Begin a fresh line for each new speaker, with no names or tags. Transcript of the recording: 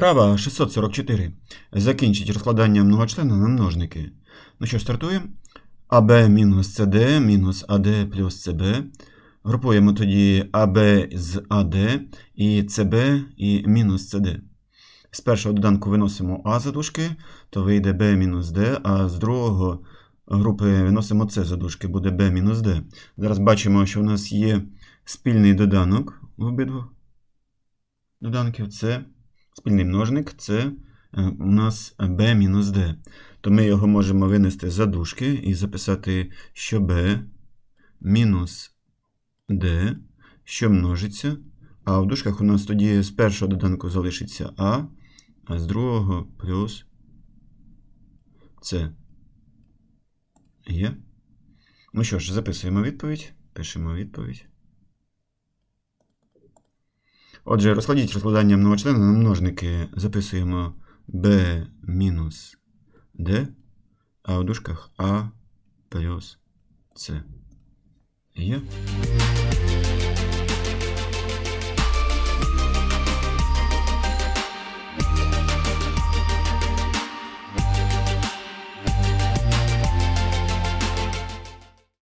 Права 644. Закінчить розкладання многочлена на множники. Ну що, стартуємо. АБ мінус СД мінус АД плюс СБ. Групуємо тоді АБ з АД і СБ і мінус СД. З першого доданку виносимо А задушки, то вийде Б мінус Д, а з другого групи виносимо С задушки, буде Б мінус Д. Зараз бачимо, що у нас є спільний доданок в обидвох доданків. Це спільний множник, це е, у нас b мінус d. То ми його можемо винести за дужки і записати, що b мінус d, що множиться. А в дужках у нас тоді з першого доданку залишиться а, а з другого плюс c. Є. Ну що ж, записуємо відповідь. Пишемо відповідь. Отже, розкладіть розкладання многочлена на множники. Записуємо b мінус d, а в дужках a плюс c. Є.